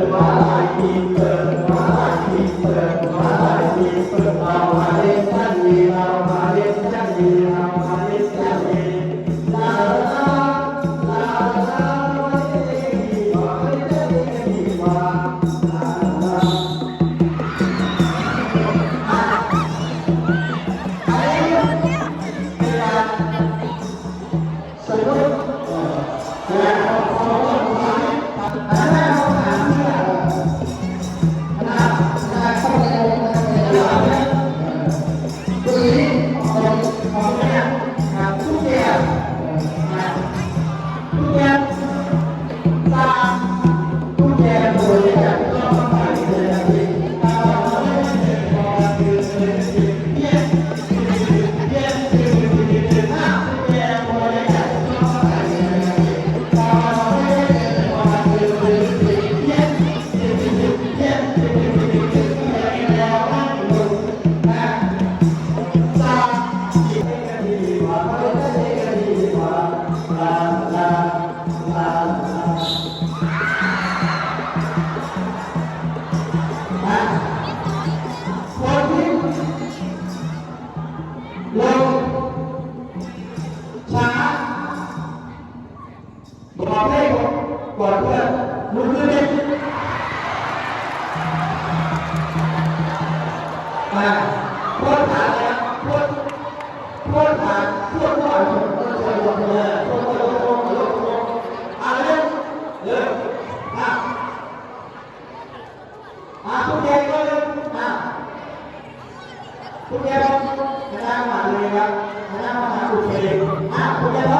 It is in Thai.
Obrigado. บอกให้ก่อนเพื่อนลุกขึ้นเล่มาพวดผ่านนะพวดพวดผ่านพื่านผมก็เคยลงเรือพวดพวดพวดพวดพวดเอเล่นเล่นอะอะคุณแกก็เล่นอะคุณแกก็จะนั่มาเลยครับจะนั่งมาหาคุณแกอะคุณแกก็